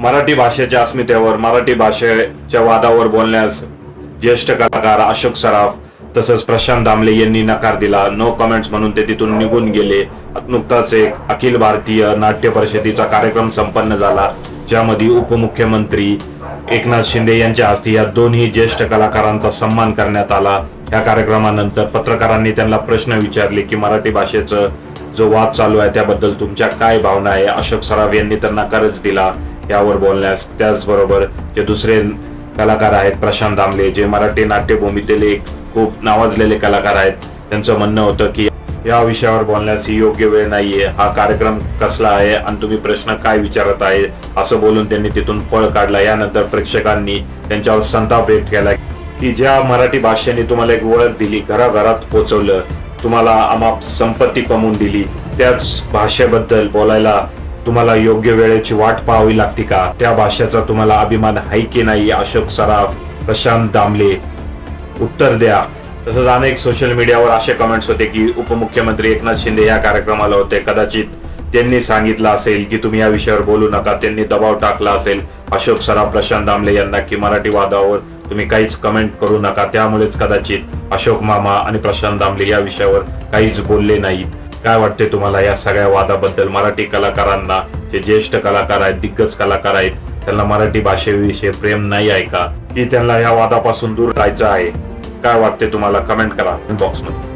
मराठी भाषेच्या अस्मितेवर मराठी भाषेच्या वादावर बोलण्यास ज्येष्ठ कलाकार अशोक सराफ तसंच प्रशांत दामले यांनी नकार दिला. नो कमेंट्स म्हणून ते तिथून निघून गेले. नुकताच एक अखिल भारतीय नाट्य परिषदेचा कार्यक्रम संपन्न झाला ज्यामध्ये उपमुख्यमंत्री एकनाथ शिंदे यांच्या हस्ते या दोन्ही ज्येष्ठ कलाकारांचा सन्मान करण्यात आला. या कार्यक्रमानंतर पत्रकारांनी त्यांना प्रश्न विचारले की मराठी भाषेचं जो वाद चालू आहे त्याबद्दल तुमच्या काय भावना आहे? अशोक सराफ यांनी त्यांना नकारच दिला. यावर बोलण्यास. त्याचबरोबर जे दुसरे कलाकार आहेत प्रशांत दामले जे मराठी नाट्यभूमीतील एक खूप नावाजलेले कलाकार आहेत त्यांचं म्हणणं होतं की या विषयावर बोलण्यास ही योग्य वेळ नाहीये. हा कार्यक्रम कसला आहे आणि तुम्ही प्रश्न काय विचारत आहे असं बोलून त्यांनी तिथून पळ काढला. यानंतर प्रेक्षकांनी त्यांच्यावर संताप व्यक्त केला की ज्या मराठी भाषेने तुम्हाला एक ओळख दिली घराघरात पोचवलं तुम्हाला अमाप संपत्ती कमवून दिली त्याच भाषेबद्दल बोलायला तुम्हाला योग्य वेळेची वाट पाहावी लागते का? त्या भाषेचा तुम्हाला अभिमान आहे की नाही अशोक सराफ प्रशांत दामले? उत्तर द्या. तसंच अनेक सोशल मीडियावर असे कमेंट्स होते की उपमुख्यमंत्री एकनाथ शिंदे या कार्यक्रमाला होते. कदाचित त्यांनी सांगितलं असेल की तुम्ही या विषयावर बोलू नका. त्यांनी दबाव टाकला असेल. अशोक सराफ प्रशांत दामले यांना की मराठी वादावर तुम्ही काहीच कमेंट करू नका. त्यामुळेच कदाचित अशोक मामा आणि प्रशांत दामले या विषयावर काहीच बोलले नाहीत. काय वाटते तुम्हाला या सगळ्या वादाबद्दल? मराठी कलाकारांना जे ज्येष्ठ कलाकार आहेत दिग्गज कलाकार आहेत त्यांना मराठी भाषेविषयी प्रेम नाही आहे का? की त्यांना या वादापासून दूर राहायचं आहे? काय वाटते तुम्हाला? कमेंट करा बॉक्समध्ये